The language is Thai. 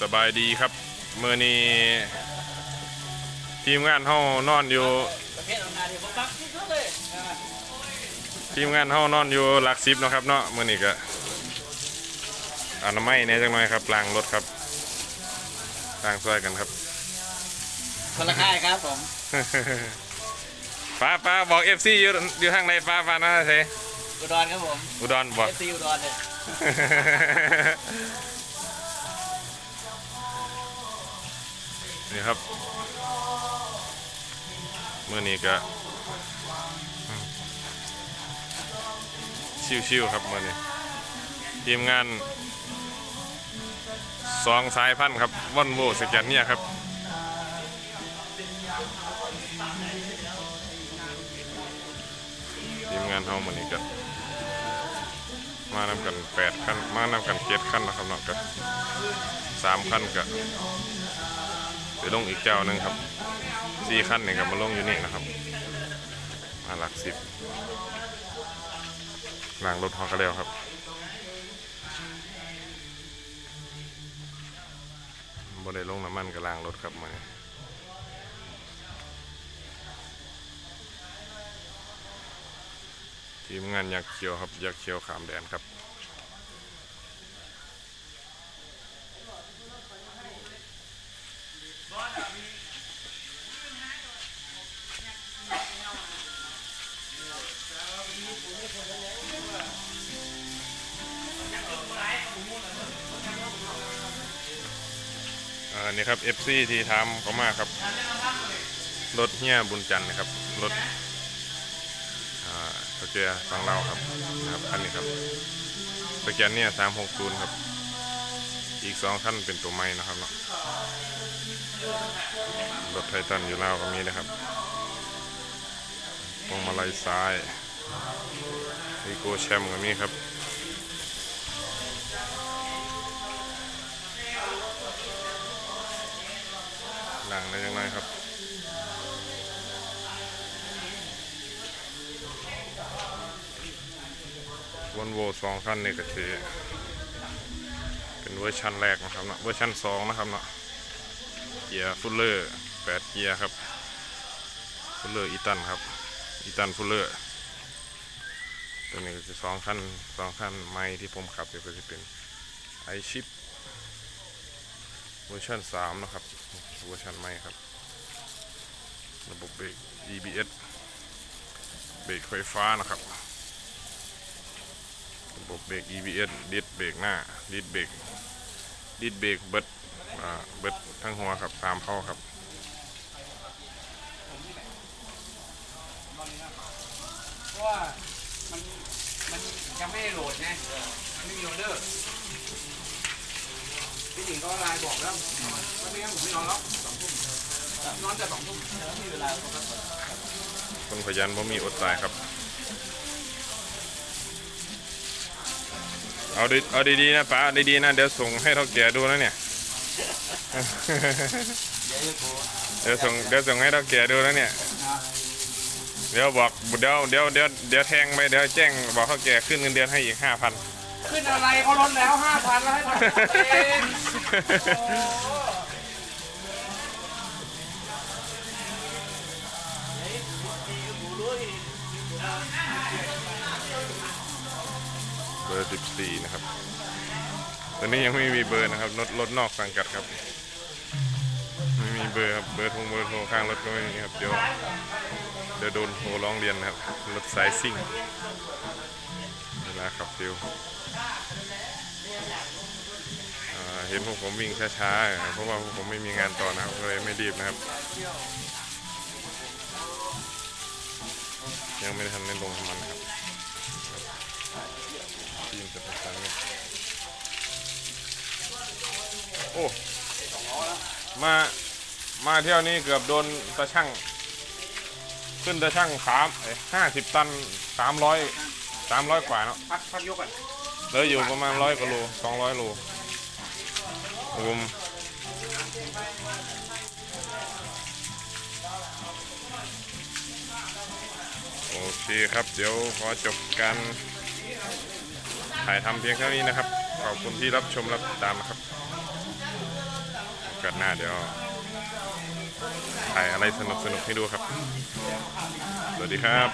สบายดีครับเมื่อนี้ทีมงานเฮานอนอยู่ประเภทของนาที่ผมปักที่สุดเลยอ่าทีมงานเฮานอนอยู่หลักสิบเนาะครับเนาะเมื่อนี้ก็อนามัยเนี่ยจังหน่อยครับล้างรถครับล้างซอยกันครับคนละค่ายครับผมป้าป้าบอกเอฟซีอยู่อยู่ทางไหนป้าป้านะเซอุดรครับผมอุดรบอกเอฟซีอุดรเลย นี่ครับเมื่อนี้ก็ชิวๆครับเมื่อนี้ทีมงานสองสายพันธุ์ครับวันโวสแกนเนี่ยครับทีมงานเฮามื่อนี้ก็มานำกันแปดขั้นมานำกันเจ็ดขั้นนะครับเนาะก็สามขั้นก็ ไปลงอีกเจ้านึงครับสี่ขั้นเนี่ยครับมาลงอยู่นี่นะครับมาหลักสิบล้างรถฮอกระเดวครับบ่ได้ลงน้ำมันกับลางรถครับมาทีมงานยักษ์เขียวครับยักษ์เขียวขามแดนครับ อ่านี่ครับ FC ที่ทำเขามาครับ รถเฮียบุญจันทร์นะครับ รถอ่าสเกียฟังเราครับนะครับคันนี้ครับสแกนเนี่ยสามหกศูนย์ครับ อีกสองขั้นเป็นตัวไม้นะครับเนาะรถไททันอยู่ลาวก็มีนะครับพวงมาลัยซ้ายอีโกแชมป์ก็มีครับ หลังได้ยังไงครับวันโวสองคันนี่ก็คือเป็นเวอร์ชันแรกนะครับเนาะเวอร์ชันสองนะครับเนาะเกียร์ฟุลเลอร์แปดเกียร์ครับฟุลเลอร์อีตันครับอีตันฟุลเลอร์ตัวนี้ก็จะสองคันสองคันไม้ที่ผมขับอยู่ก็จะเป็นไอชิป วอร์ชัน3นะครับเวอร์ชันใหม่ครับ ระบบเบรก EBS เบรกไฟฟ้านะครับ ระบบเบรก EBS ดิสเบรกหน้า ดิสเบรกดิสเบรกเบิดเบิดทั้งหัวครับตามเข้าครับเพราะว่ามันมันยังไม่โหลดไงมันไม่มีออเดอร์ พี่หญิงก็ไลน์บอกแล้วไม่ไม่งั้นผมไม่นอนแล้วสองทุ่มนอนแต่สองทุ่มแล้วมีเวลาคนขยันบ่มีอดตายครับ เอาดีเอาดีๆนะป้าเอาดีๆนะเดี๋ยวส่งให้เท่าแก่ดูนะเนี่ย เดี๋ยวจะโทรเดี๋ยวส่งเดี๋ยวส่งให้เท่าแก่ดูนะเนี่ย เดี๋ยวบอกเดี๋ยวเดี๋ยวเดี๋ยวเดี๋ยวแทงไปเดี๋ยวแจ้งบอกเขาแก่ขึ้นเงินเดือนให้อีกห้าพัน ขึ้นอะไรเขาลดแล้วห้าพันแล้วให้มาเองเบอร์สิบสี่นะครับ ตอนนี้ยังไม่มีเบอร์นะครับรถรถนอกสังกัดครับ ไม่มีเบอร์ครับ เบอร์โทรเบอร์โทรข้างรถก็ไม่มีครับ เดี๋ยวเดี๋ยวโดนโทรร้องเรียนนะครับ รถสายซิ่งเวลาขับเร็ว เห็นพวกผมวิ่งช้าๆ เพราะว่าพวกผมไม่มีงานต่อนะครับก็เลยไม่รีบนะครับ ยังไม่ได้ทันได้ลงน้ำมันนะครับทีมจะประสานงโอ้มา มาเที่ยวนี้เกือบโดนตะช่างขึ้นตะช่างสามห้าสิบตันสามร้อยสามร้อยกว่าเนาะพักพักยกก่อน เหลืออยู่ประมาณร้อยกว่าโลสองร้อยโลรวมโอเคครับ เดี๋ยวขอจบการถ่ายทำเพียงเท่านี้นะครับ ขอบคุณที่รับชมรับติดตามนะครับกาสหน้าเดี๋ยวถ่ายอะไรสนุกสนุกให้ดูครับ สวัสดีครับ